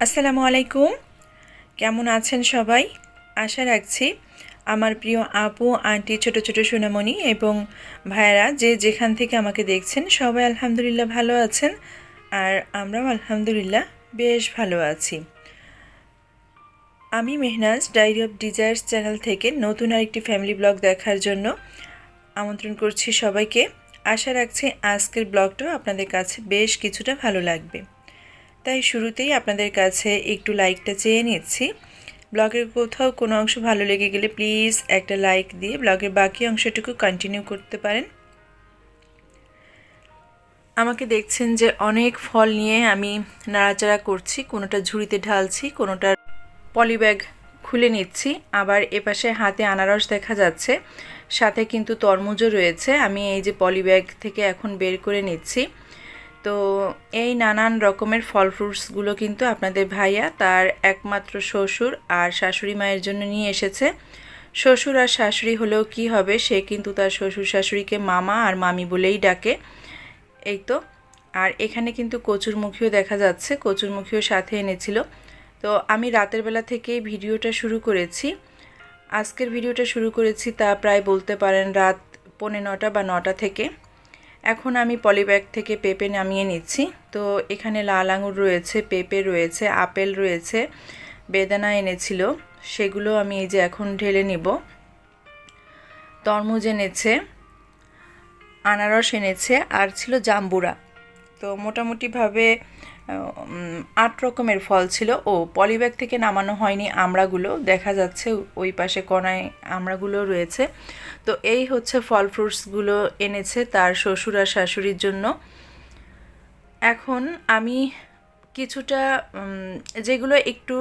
আসসালামু আলাইকুম। কেমন আছেন সবাই? আশা রাখছি আমার প্রিয় আপু, আন্টি, ছোট ছোট সোনামণি এবং ভাইয়েরা যে যেখান থেকে আমাকে দেখছেন, সবাই আলহামদুলিল্লাহ ভালো আছেন আর আমরাও আলহামদুলিল্লাহ বেশ ভালো আছি। আমি Mehnaz diary of desires channel থেকে নতুন আরেকটি ফ্যামিলি ব্লগ দেখার জন্য আমন্ত্রণ করছি সবাইকে। আশা রাখছি আজকের ব্লগটাও আপনাদের কাছে বেশ কিছুটা ভালো লাগবে। তাই শুরুতেই আপনাদের কাছে একটু লাইকটা চেয়ে নিচ্ছি। ব্লগের কোথাও কোনো অংশ ভালো লেগে গেলে প্লিজ একটা লাইক দিয়ে ব্লগের বাকি অংশটুকু কন্টিনিউ করতে পারেন। আমাকে দেখছেন যে অনেক ফল নিয়ে আমি নাড়াচাড়া করছি, কোনোটা ঝুড়িতে ঢালছি, কোনোটা পলিব্যাগ খুলে নিচ্ছি। আবার এপাশে হাতে আনারস দেখা যাচ্ছে, সাথে কিন্তু তরমুজও রয়েছে। আমি এই যে পলিব্যাগ থেকে এখন বের করে নিচ্ছি। তো এই নানান রকমের ফল ফ্রুটসগুলো কিন্তু আপনাদের ভাইয়া তার একমাত্র শ্বশুর আর শাশুড়ি মায়ের জন্য নিয়ে এসেছে। শ্বশুর আর শাশুড়ি হলেও কি হবে, সে কিন্তু তার শ্বশুর শাশুড়িকে মামা আর মামি বলেই ডাকে। এই তো। আর এখানে কিন্তু কচুরমুখীও দেখা যাচ্ছে, কচুরমুখীও সাথে এনেছিল। তো আমি রাতের বেলা থেকেই ভিডিওটা শুরু করেছি। আজকের ভিডিওটা শুরু করেছি তা প্রায় বলতে পারেন রাত পৌনে নটা বা নটা থেকে। এখন আমি পলিব্যাগ থেকে পেঁপে নামিয়ে নিচ্ছি। তো এখানে লাল আঙুর রয়েছে, পেঁপে রয়েছে, আপেল রয়েছে, বেদানা এনেছিল। সেগুলো আমি এই যে এখন ঢেলে নিব। তরমুজ এনেছে, আনারস এনেছে, আর ছিল জাম্বুরা। তো মোটামুটিভাবে আট রকমের ফল ছিল। ও, পলিব্যাগ থেকে নামানো হয়নি আমড়াগুলো। দেখা যাচ্ছে ওই পাশে কণায় আমড়াগুলো রয়েছে। তো এই হচ্ছে ফল ফ্রুটসগুলো এনেছে তার শ্বশুর আর শাশুড়ির জন্য। এখন আমি কিছুটা যেগুলো একটু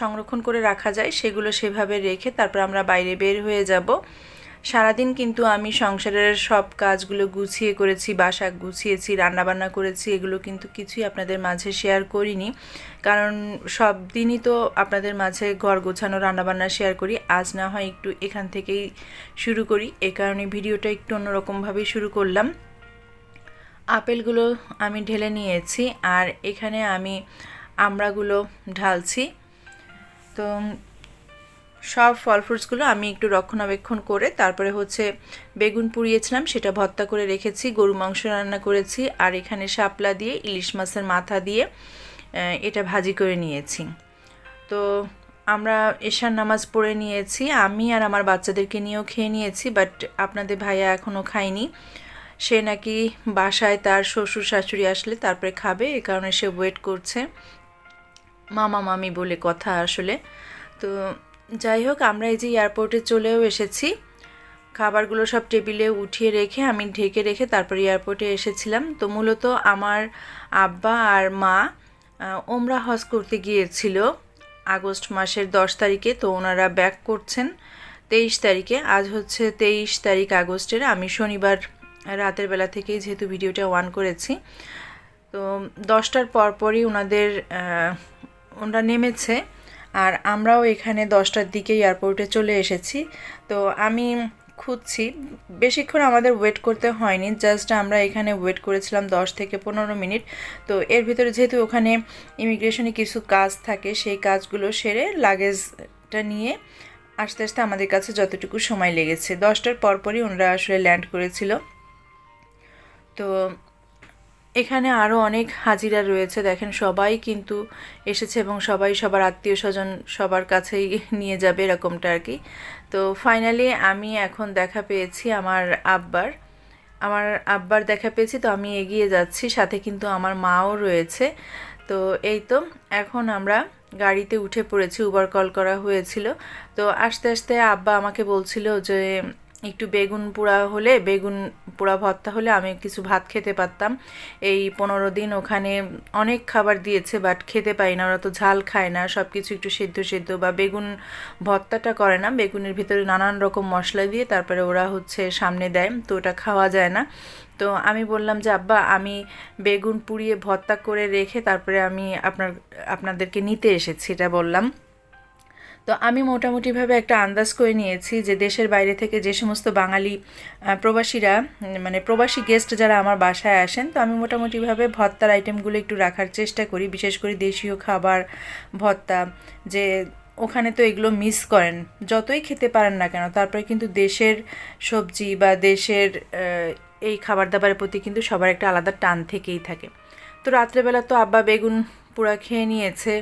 সংরক্ষণ করে রাখা যায় সেগুলো সেভাবে রেখে তারপর আমরা বাইরে বের হয়ে যাব। সারাদিন কিন্তু আমি সংসারের সব কাজগুলো গুছিয়ে করেছি, বাসা গুছিয়েছি, রান্নাবান্না করেছি, এগুলো কিন্তু কিছুই আপনাদের মাঝে শেয়ার করিনি। কারণ সব দিনই তো আপনাদের মাঝে ঘর গোছানো, রান্নাবান্না শেয়ার করি। আজ না হয় একটু এখান থেকেই শুরু করি। এ কারণে ভিডিওটা একটু অন্যরকমভাবেই শুরু করলাম। আপেলগুলো আমি ঢেলে নিয়েছি আর এখানে আমি আমড়াগুলো ঢালছি। তো সব ফল ফ্রুটসগুলো আমি একটু রক্ষণাবেক্ষণ করে তারপরে হচ্ছে বেগুন পুড়িয়েছিলাম, সেটা ভর্তা করে রেখেছি গরু মাংস রান্না করেছি, আর এখানে শাপলা দিয়ে, ইলিশ মাছের মাথা দিয়ে এটা ভাজি করে নিয়েছি। তো আমরা এশার নামাজ পড়ে নিয়েছি, আমি আর আমার বাচ্চাদেরকে নিয়েও খেয়ে নিয়েছি, বাট আপনাদের ভাইয়া এখনও খায়নি। সে নাকি বাসায় তার শ্বশুর শাশুড়ি আসলে তারপরে খাবে, এ কারণে সে ওয়েট করছে। মামা মামি বলে কথা আসলে। তো যাই হোক আমরা এই যে এয়ারপোর্টে চলেও এসেছি। খাবারগুলো সব টেবিলে উঠিয়ে রেখে আমি ঢেকে রেখে তারপর এয়ারপোর্টে এসেছিলাম। তো মূলত আমার আব্বা আর মা ওমরা হজ করতে গিয়েছিল আগস্ট মাসের দশ তারিখে। তো ওনারা ব্যাক করছেন তেইশ তারিখে। আজ হচ্ছে তেইশ তারিখ আগস্টের। আমি শনিবার রাতের বেলা থেকেই যেহেতু ভিডিওটা ওয়ান করেছি। তো দশটার পরপরই ওনাদের ওনারা নেমেছে। আর আমরাও এখানে দশটার দিকে এয়ারপোর্টে চলে এসেছি। তো আমি খুঁজছি। বেশিক্ষণ আমাদের ওয়েট করতে হয়নি। জাস্ট আমরা এখানে ওয়েট করেছিলাম দশ থেকে পনেরো মিনিট। তো এর ভিতরে যেহেতু ওখানে ইমিগ্রেশনে কিছু কাজ থাকে, সেই কাজগুলো সেরে লাগেজটা নিয়ে আস্তে আস্তে আমাদের কাছে যতটুকু সময় লেগেছে। দশটার পরপরই ওনারা আসলে ল্যান্ড করেছিল। তো এখানে আরও অনেক হাজিরা রয়েছে, দেখেন সবাই কিন্তু এসেছে এবং সবাই সবার আত্মীয় স্বজন সবার কাছেই নিয়ে যাবে এরকমটা আর কি। তো ফাইনালি আমি এখন দেখা পেয়েছি আমার আব্বার। আমার আব্বার দেখা পেয়েছি, তো আমি এগিয়ে যাচ্ছি, সাথে কিন্তু আমার মাও রয়েছে। তো এই তো, এখন আমরা গাড়িতে উঠে পড়েছি উবার কল করা হয়েছিল। তো আস্তে আস্তে আব্বা আমাকে বলছিল যে একটু বেগুন পোড়া হলে, বেগুন পোড়া ভর্তা হলে আমি কিছু ভাত খেতে পারতাম। এই পনেরো দিন ওখানে অনেক খাবার দিয়েছে বাট খেতে পাই না, ওরা তো ঝাল খায় না। সব কিছু একটু সেদ্ধ সেদ্ধ, বা বেগুন ভর্তাটা করে না, বেগুনের ভিতরে নানান রকম মশলা দিয়ে তারপরে ওরা হচ্ছে সামনে দেয়, তো ওটা খাওয়া যায় না। তো আমি বললাম যে, আব্বা, আমি বেগুন পুড়িয়ে ভর্তা করে রেখে তারপরে আমি আপনার, আপনাদেরকে নিতে এসেছি। এটা বললাম। তো আমি মোটামুটিভাবে একটা আন্দাজ করে নিয়েছি যে দেশের বাইরে থেকে যে সমস্ত বাঙালি প্রবাসীরা মানে প্রবাসী গেস্ট যারা আমার বাসায় আসেন, তো আমি মোটামুটিভাবে ভর্তার আইটেমগুলো একটু রাখার চেষ্টা করি। বিশেষ করে দেশীয় খাবার ভর্তা যে ওখানে তো এগুলো মিস করেন। যতই খেতে পারেন না কেন, তারপরে কিন্তু দেশের সবজি বা দেশের এই খাবার দাবারের প্রতি কিন্তু সবার একটা আলাদা টান থেকেই থাকে। তো রাত্রেবেলা তো আব্বা বেগুন পুরা খেয়ে নিয়েছে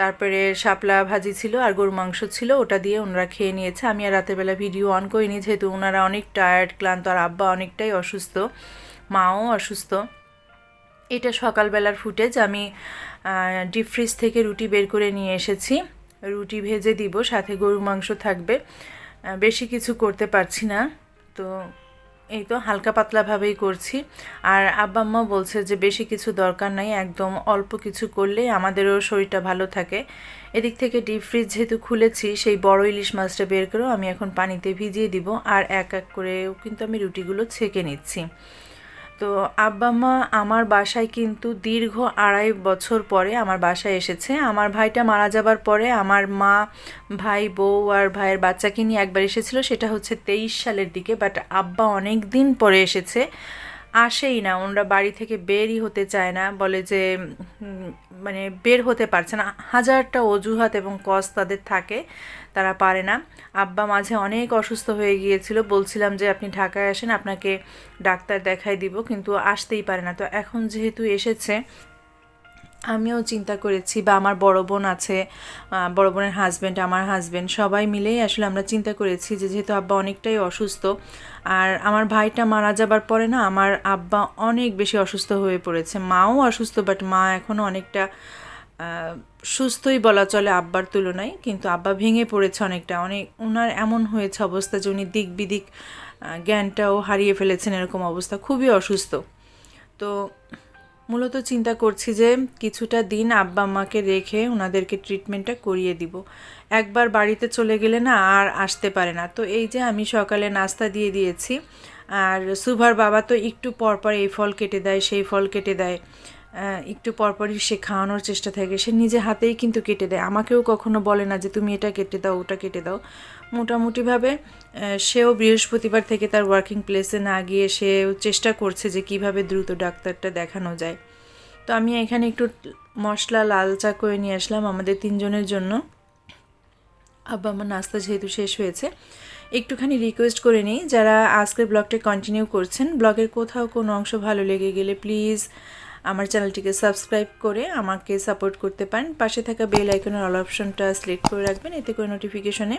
তারপরে শাপলা ভাজি ছিল আর গরু মাংস ছিল, ওটা দিয়ে ওনারা খেয়ে নিয়েছে। আমি আর বেলা ভিডিও অন করিনি, যেহেতু ওনারা অনেক টায়ার্ড ক্লান্ত, আর আব্বা অনেকটাই অসুস্থ, মাও অসুস্থ। এটা সকালবেলার ফুটেজ, আমি ডিপ ফ্রিজ থেকে রুটি বের করে নিয়ে এসেছি। রুটি ভেজে দিব, সাথে গরু মাংস থাকবে। বেশি কিছু করতে পারছি না, তো এই তো হালকা পাতলাভাবেই করছি। আর আব্বা আম্মা বলছে যে বেশি কিছু দরকার নাই, একদম অল্প কিছু করলে আমাদেরও শরীরটা ভালো থাকে। এদিক থেকে ডিপ ফ্রিজ যেহেতু খুলেছি, সেই বড় ইলিশ মাছটা বের করেও আমি এখন পানিতে ভিজিয়ে দিব। আর এক এক করেও কিন্তু আমি রুটিগুলো ছেঁকে নিচ্ছি। তো আব্বা মা আমার বাসায় কিন্তু দীর্ঘ আড়াই বছর পরে আমার বাসায় এসেছে। আমার ভাইটা মারা যাবার পরে আমার মা, ভাই, বউ আর ভাইয়ের বাচ্চাকে নিয়ে একবার এসেছিল, সেটা হচ্ছে তেইশ সালের দিকে বাট আব্বা অনেক দিন পরে এসেছে। আসেই না, ওনারা বাড়ি থেকে বেরই হতে চায় না, বলে যে মানে বের হতে পারছে না। হাজারটা অজুহাত এবং কজ তাদের থাকে। তারা পারে না। আব্বা মাঝে অনেক অসুস্থ হয়ে গিয়েছিল। বলছিলাম যে, আপনি ঢাকায় আসেন, আপনাকে ডাক্তার দেখাই দিব। কিন্তু আসতেই পারে না। তো এখন যেহেতু এসেছে, আমিও চিন্তা করেছি, বা আমার বড় বোন আছে বড় বোনের হাজব্যান্ড আমার হাজব্যান্ড সবাই মিলেই আসলে আমরা চিন্তা করেছি যে, যেহেতু আব্বা অনেকটাই অসুস্থ, আর আমার ভাইটা মারা যাবার পরে না, আমার আব্বা অনেক বেশি অসুস্থ হয়ে পড়েছে। মাও অসুস্থ বাট মা এখনও অনেকটা সুস্থই বলা চলে আব্বার তুলনায়, কিন্তু আব্বা ভেঙে পড়েছে অনেকটা। অনেক ওনার এমন হয়েছে অবস্থা যে উনি দিক বিদিক জ্ঞানটাও হারিয়ে ফেলেছেন এরকম অবস্থা। খুবই অসুস্থ। তো মূলত চিন্তা করছি যে কিছুটা দিন আব্বা আম্মাকে রেখে ওনাদেরকে ট্রিটমেন্টটা করিয়ে দিব। একবার বাড়িতে চলে গেলে না আর আসতে পারে না। তো এই যে আমি সকালে নাস্তা দিয়ে দিয়েছি, আর সুভার বাবা তো একটু পরপর এই ফল কেটে দেয়, সেই ফল কেটে দেয়। একটু পরপরই সে খাওয়ানোর চেষ্টা থাকে। সে নিজে হাতেই কিন্তু কেটে দেয়। আমাকেও কখনো বলে না যে, তুমি এটা কেটে দাও, ওটা কেটে দাও। মোটামুটিভাবে সেও বৃহস্পতিবার থেকে তার ওয়ার্কিং প্লেসে না গিয়ে সেও চেষ্টা করছে যে, কীভাবে দ্রুত ডাক্তারটা দেখানো যায়। তো আমি এখানে একটু মশলা লাল চা করে নিয়ে আসলাম আমাদের তিনজনের জন্য। আব্বা, আমার নাস্তা যেহেতু শেষ হয়েছে, একটুখানি রিকোয়েস্ট করে নিই। যারা আজকের ব্লগটা কন্টিনিউ করছেন ব্লগের কোথাও কোনো অংশ ভালো লেগে গেলে প্লিজ আমার চ্যানেলটিকে সাবস্ক্রাইব করে আমাকে সাপোর্ট করতে পারেন। পাশে থাকা বেল আইকনের অল অপশনটা সিলেক্ট করে রাখবেন, এতে করে নোটিফিকেশনে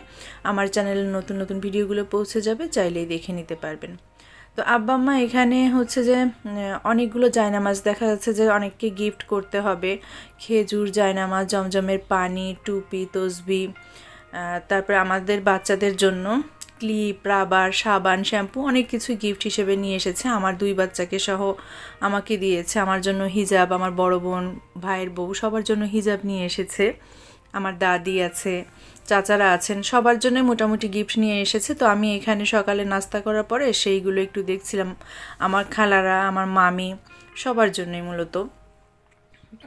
আমার চ্যানেলের নতুন নতুন ভিডিওগুলো পৌঁছে যাবে, চাইলেই দেখে নিতে পারবেন। তো আব্বা আম্মা এখানে হচ্ছে যে অনেকগুলো জায়নামাজ দেখা যাচ্ছে যে অনেককে গিফট করতে হবে। খেজুর জায়নামাজ, জমজমের পানি, টুপি, তসবি তারপরে আমাদের বাচ্চাদের জন্য ক্লিপ, রাবার, সাবান, শ্যাম্পু অনেক কিছু গিফট হিসেবে নিয়ে এসেছে। আমার দুই বাচ্চাকে সহ আমাকে দিয়েছে। আমার জন্য হিজাব, আমার বড় বোন, ভাইয়ের বউ সবার জন্য হিজাব নিয়ে এসেছে। আমার দাদি আছে, চাচারা আছেন, সবার জন্য মোটামুটি গিফট নিয়ে এসেছে। তো আমি এখানে সকালে নাস্তা করার পরে সেইগুলো একটু দেখছিলাম। আমার খালারা, আমার মামি সবার জন্যই মূলত।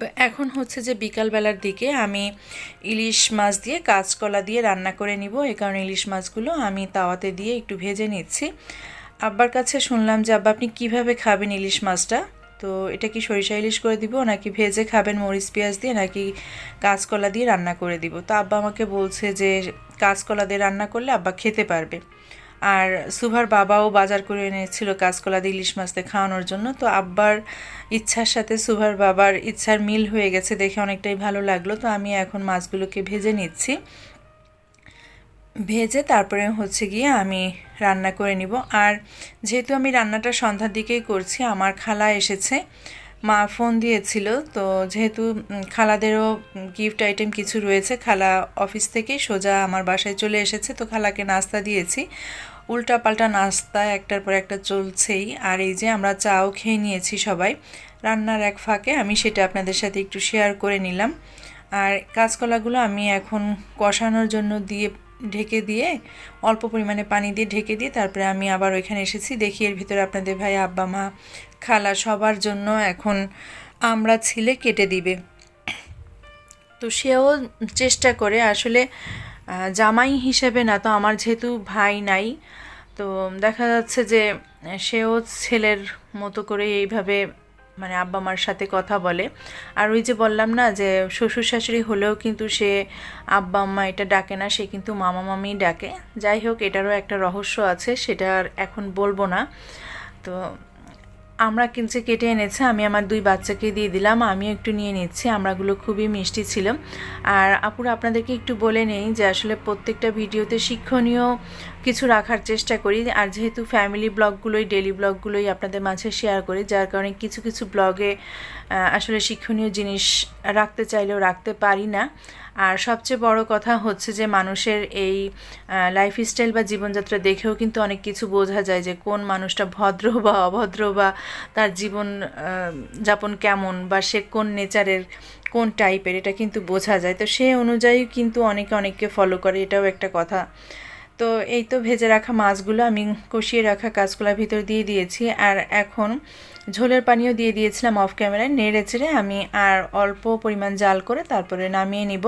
তো এখন হচ্ছে যে বিকালবেলার দিকে আমি ইলিশ মাছ দিয়ে কাঁচকলা দিয়ে রান্না করে নিব। এই কারণে ইলিশ মাছগুলো আমি তাওয়াতে দিয়ে একটু ভেজে নিচ্ছি। আব্বার কাছে শুনলাম যে, আব্বা, আপনি কীভাবে খাবেন ইলিশ মাছটা? তো এটা কি সরিষা ইলিশ করে দিব, নাকি ভেজে খাবেন মরিচ পেঁয়াজ দিয়ে, নাকি কাঁচকলা দিয়ে রান্না করে দিব? তো আব্বা আমাকে বলছে যে, কাঁচকলা দিয়ে রান্না করলে আব্বা খেতে পারবে। আর সুভার বাবাও বাজার করে এনেছিল কাঁচকলা দিয়ে ইলিশ মাছ দিয়ে খাওয়ানোর জন্য। তো আব্বার ইচ্ছার সাথে সুভার বাবার ইচ্ছার মিল হয়ে গেছে দেখে অনেকটাই ভালো লাগল। তো আমি এখন মাছগুলোকে ভেজে নিচ্ছি। ভেজে তারপরে হচ্ছে গিয়ে আমি রান্না করে নিব। আর যেহেতু আমি রান্নাটা সন্ধ্যার দিকেই করছি, আমার খালা এসেছে, মা ফোন দিয়েছিল। তো যেহেতু খালাদেরও গিফট আইটেম কিছু রয়েছে, খালা অফিস থেকেই সোজা আমার বাসায় চলে এসেছে। তো খালাকে নাস্তা দিয়েছি। উল্টা পাল্টা নাস্তা একটার পর একটা চলছেই। আর এই যে আমরা চাও খেয়ে নিয়েছি সবাই, রান্নার এক ফাঁকে আমি সেটা আপনাদের সাথে একটু শেয়ার করে নিলাম। আর কাঁচকলাগুলো আমি এখন কষানোর জন্য দিয়ে ঢেকে দিয়ে, অল্প পরিমাণে পানি দিয়ে ঢেকে দিয়ে তারপরে আমি আবার ওইখানে এসেছি। দেখি এর ভিতরে আপনাদের ভাই আব্বা, মা, খালা সবার জন্য এখন আমরা ছিলে কেটে দিবে। তো সেও চেষ্টা করে। আসলে জামাই হিসেবে না, তো আমার যেহেতু ভাই নাই, তো দেখা যাচ্ছে যে সেও ছেলের মতো করে এইভাবে মানে আব্বা মার সাথে কথা বলে। আর ওই যে বললাম না যে শ্বশুর শাশুড়ি হলেও কিন্তু সে আব্বা আম্মা এটা ডাকে না, সে কিন্তু মামা মামি ডাকে। যাই হোক, এটারও একটা রহস্য আছে, সেটা আর এখন বলব না। তো আমরা কিনছে কেটে এনেছে, আমি আমার দুই বাচ্চাকে দিয়ে দিলাম, আমিও একটু নিয়ে নিচ্ছি, আমরাগুলো খুবই মিষ্টি ছিল। আর আপুরা আপনাদেরকে একটু বলে নেই যে আসলে প্রত্যেকটা ভিডিওতে শিক্ষণীয় কিছু রাখার চেষ্টা করি। আর যেহেতু ফ্যামিলি ব্লগগুলোই ডেলি ব্লগগুলোই আপনাদের মাঝে শেয়ার করি, যার কারণে কিছু কিছু ব্লগে আসলে শিক্ষণীয় জিনিস রাখতে চাইলেও রাখতে পারি না। আর সবচেয়ে বড় কথা হচ্ছে যে মানুষের এই লাইফস্টাইল বা জীবনযাত্রা দেখেও কিন্তু অনেক কিছু বোঝা যায় যে কোন মানুষটা ভদ্র বা অভদ্র বা তার জীবন যাপন কেমন বা সে কোন নেচারের কোন টাইপের এটা কিন্তু বোঝা যায়। তো সে অনুযায়ী কিন্তু অনেকে অনেককে ফলো করে, এটাও একটা কথা। তো এই তো ভেজে রাখা মাছগুলো, আমি কষিয়ে রাখা কাঁচকলার ভিতর দিয়ে দিয়েছি। আর এখন ঝোলের পানিও দিয়ে দিয়েছিলাম অফ ক্যামেরায় নেড়ে চেড়ে আমি আর অল্প পরিমাণ জাল করে তারপরে নামিয়ে নিব।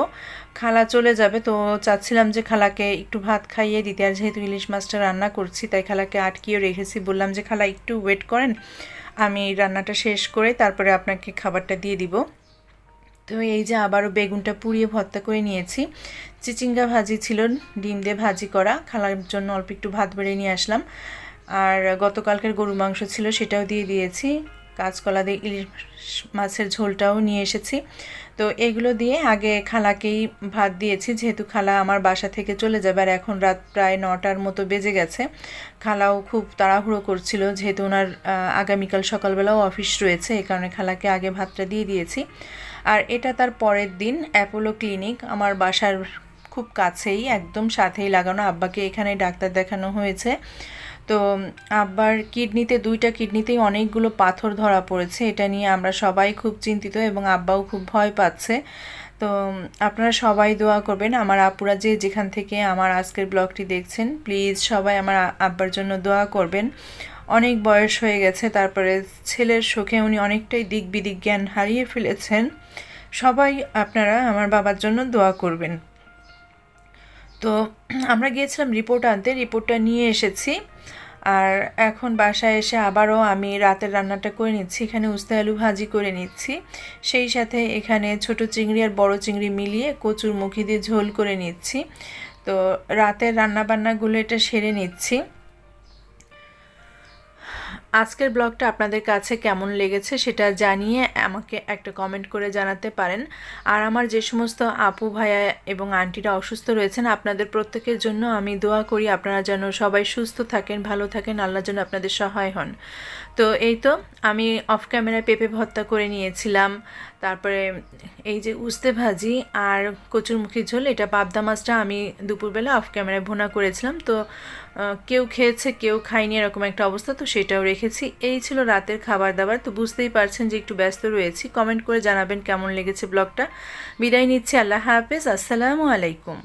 খালা চলে যাবে, তো চাচ্ছিলাম যে খালাকে একটু ভাত খাইয়ে দিতে। আর যেহেতু ইলিশ মাছটা রান্না করছি, তাই খালাকে আটকিয়েও রেখেছি। বললাম যে, খালা, একটু ওয়েট করেন, আমি রান্নাটা শেষ করে তারপরে আপনাকে খাবারটা দিয়ে দিব। তো এই যে আবারও বেগুনটা পুড়িয়ে ভর্তা করে নিয়েছি। চিচিঙ্গা ভাজি ছিল, ডিম দিয়ে ভাজি করা। খালার জন্য অল্প একটু ভাত বেড়ে নিয়ে আসলাম। আর গতকালকের গরু মাংস ছিল, সেটাও দিয়ে দিয়েছি। কাঁচকলা দিয়ে ইলিশ মাছের ঝোলটাও নিয়ে এসেছি। তো এগুলো দিয়ে আগে খালাকেই ভাত দিয়েছি, যেহেতু খালা আমার বাসা থেকে চলে যাবে আর এখন রাত প্রায় নটার মতো বেজে গেছে। খালাও খুব তাড়াহুড়ো করছিল, যেহেতু ওনার আগামীকাল সকালবেলাও অফিস রয়েছে এই কারণে খালাকে আগে ভাতটা দিয়ে দিয়েছি। আর এটা তার পরের দিন, অ্যাপোলো ক্লিনিক, আমার বাসার খুব কাছেই, একদম সাথেই লাগানো। আব্বাকে এখানে ডাক্তার দেখানো হয়েছে। তো আব্বার কিডনিতে, দুইটা কিডনিতেই অনেকগুলো পাথর ধরা পড়েছে। এটা নিয়ে আমরা সবাই খুব চিন্তিত এবং আব্বাও খুব ভয় পাচ্ছে। তো আপনারা সবাই দোয়া করবেন। আমার আপুরা যে যেখান থেকে আমার আজকের ব্লগটি দেখছেন, প্লিজ সবাই আমার আব্বার জন্য দোয়া করবেন। অনেক বয়স হয়ে গেছে, তারপরে ছেলের শোকে উনি অনেকটাই দিক বিদিক জ্ঞান হারিয়ে ফেলেছেন। সবাই আপনারা আমার বাবার জন্য দোয়া করবেন। তো আমরা গিয়েছিলাম রিপোর্ট আনতে। রিপোর্টটা নিয়ে এসেছি। আর এখন বাসায় এসে আবারও আমি রাতের রান্নাটা করে নিচ্ছি। এখানে উস্তে আলু ভাজি করে নিচ্ছি। সেই সাথে এখানে ছোট চিংড়ি আর বড় চিংড়ি মিলিয়ে কচুর মুখি দিয়ে ঝোল করে নিচ্ছি। তো রাতের রান্নাবান্নাগুলো এটা সেরে নিচ্ছি। আজকের ব্লগটা আপনাদের কাছে কেমন লেগেছে সেটা জানিয়ে আমাকে একটা কমেন্ট করে জানাতে পারেন। আর আমার যে সমস্ত আপু ভাইয়া এবং আন্টিরা অসুস্থ রয়েছেন, আপনাদের প্রত্যেকের জন্য আমি দোয়া করি আপনারা যেন সবাই সুস্থ থাকেন, ভালো থাকেন, আল্লাহ যেন আপনাদের সহায় হন। তো এই তো, আমি অফ ক্যামেরায় পেঁপে ভত্তা করে নিয়েছিলাম। তারপরে এই যে উস্তে ভাজি আর কচুরমুখী ঝোল, এটা পাবদা মাছটা আমি দুপুরবেলা অফ ক্যামেরায় ভোনা করেছিলাম। তো কেউ খেয়েছে, কেউ খায়নি এরকম একটা অবস্থা, তো সেটাও রেখেছি। এই ছিল রাতের খাবার দাবার তো বুঝতেই পারছেন যে একটু ব্যস্ত রয়েছি। কমেন্ট করে জানাবেন কেমন লেগেছে ব্লগটা। বিদায় নিচ্ছি, আল্লাহ হাফেজ, আসসালামু আলাইকুম।